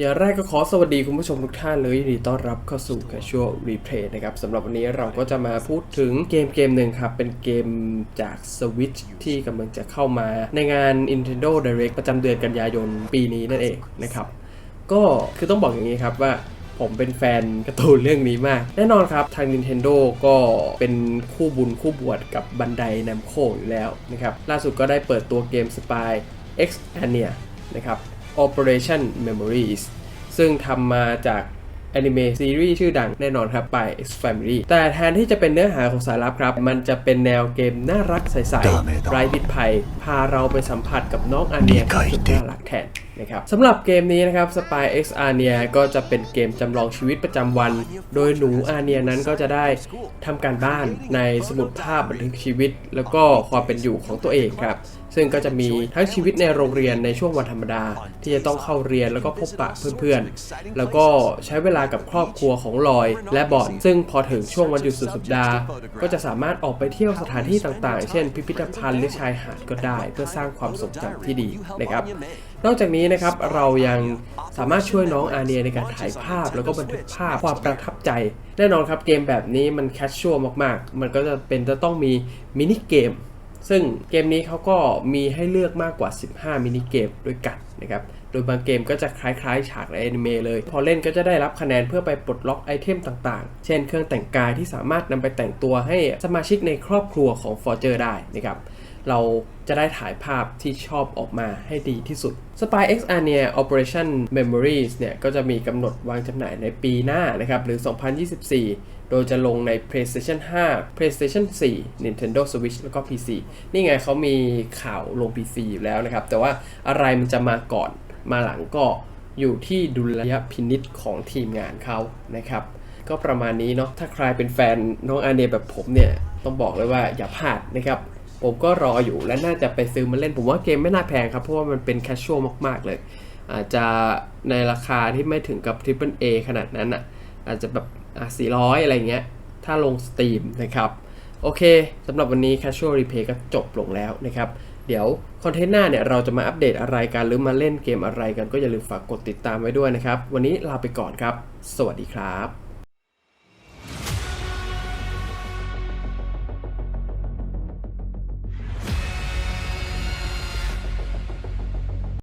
อย่างแรกก็ขอสวัสดีคุณผู้ชมทุกท่านเลยยินดีต้อนรับเข้าสู่ Casual Replay นะครับสำหรับวันนี้เราก็จะมาพูดถึงเกมเกมหนึ่งครับ เป็นเกมจาก Switch ที่กำลังจะเข้ามาในงาน Nintendo Direct ประจำเดือนกันยายนปีนี้นั่นเองนะครับ ก็คือต้องบอกอย่างนี้ครับว่าผมเป็นแฟนการ์ตูนเรื่องนี้มาก แน่นอนครับ ทาง Nintendo ก็เป็นคู่บุญคู่บวชกับบันไดน m โคอยู่แล้วนะครับล่าสุดก็ได้เปิดตัวเกม Spy X Ania นะครับ Operation Memories ซึ่งทำมาจากแอนิเมะซีรีส์ชื่อดังแน่นอนครับ by X Family แต่แทนที่จะเป็นเนื้อหาของสายลับครับ มันจะเป็นแนวเกมน่ารักใสๆไร้พิษภัย พาเราไปสัมผัสกับน้องอาเนียสุดน่ารักแทน นะครับสำหรับเกมนี้นะครับ Spy X Arnia ก็จะเป็นเกมจำลองชีวิตประจำวัน โดยหนูอาเนียนั้นก็จะได้ทำการบ้านในสมุดภาพบันทึกชีวิต แล้วก็ความเป็นอยู่ของตัวเองครับ ซึ่งก็จะมีทั้งชีวิตในโรงเรียนในช่วงวันธรรมดา ที่จะต้องเข้าเรียนแล้วก็พบปะเพื่อนๆ แล้วก็ใช้เวลากับครอบครัวของลอย และบอนซึ่งพอถึงช่วงวันหยุดสุดสัปดาห์ ก็จะสามารถออกไปเที่ยวสถานที่ต่างๆ เช่น พิพิธภัณฑ์หรือชายหาดก็ได้ เพื่อสร้างความทรงจำที่ดีนะครับนอกจากนี้นะครับเรายังสามารถช่วยน้องอาเนียในการถ่ายภาพแล้วก็บันทึกภาพความประทับใจ แน่นอนครับเกมแบบนี้มันแคชชวลมากๆ มันก็จะเป็นจะต้องมีมินิเกมซึ่งเกมนี้เขาก็มีให้เลือกมากกว่า 15 มินิเกมด้วยกันนะครับ โดยบางเกมก็จะคล้ายๆ ฉากในอนิเมะเลย พอเล่นก็จะได้รับคะแนนเพื่อไปปลดล็อกไอเทมต่างๆ เช่นเครื่องแต่งกายที่สามารถนำไปแต่งตัวให้สมาชิกในครอบครัวของ f o r g e r ได้นะครับ เราจะได้ถ่ายภาพที่ชอบออกมาให้ดีที่สุด Spy X Arnia Operation Memories เนี่ย ก็จะมีกำหนดวางจำหน่ายในปีหน้านะครับ หรือ 2024 โดยจะลงใน PlayStation 5 PlayStation 4 Nintendo Switch แล้วก็ PC นี่ไงเขามีข่าวลง PC อยู่แล้วนะครับ แต่ว่าอะไรมันจะมาก่อนมาหลังก็อยู่ที่ดุลยพินิษของทีมงานเขานะครับ ก็ประมาณนี้เนาะถ้าใครเป็นแฟนน้องอาเนียแบบผมเนี่ย ต้องบอกเลยว่าอย่าพลาดนะครับ ผมก็รออยู่และน่าจะไปซื้อมาเล่น ผมว่าเกมไม่น่าแพงครับ เพราะว่ามันเป็นแคชชวลมากๆเลย อาจจะในราคาที่ไม่ถึงกับ Triple A ขนาดนั้นอะ อาจจะแบบอะ400อะไรเงี้ย ถ้าลงสตรีมนะครับ โอเคสำหรับวันนี้ Casual Replay ก็จบลงแล้วนะครับ เดี๋ยวคอนเทนต์หน้าเนี่ยเราจะมาอัปเดตอะไรกัน หรือมาเล่นเกมอะไรกันก็อย่าลืมฝากกดติดตามไว้ด้วยนะครับ วันนี้ลาไปก่อนครับ สวัสดีครับ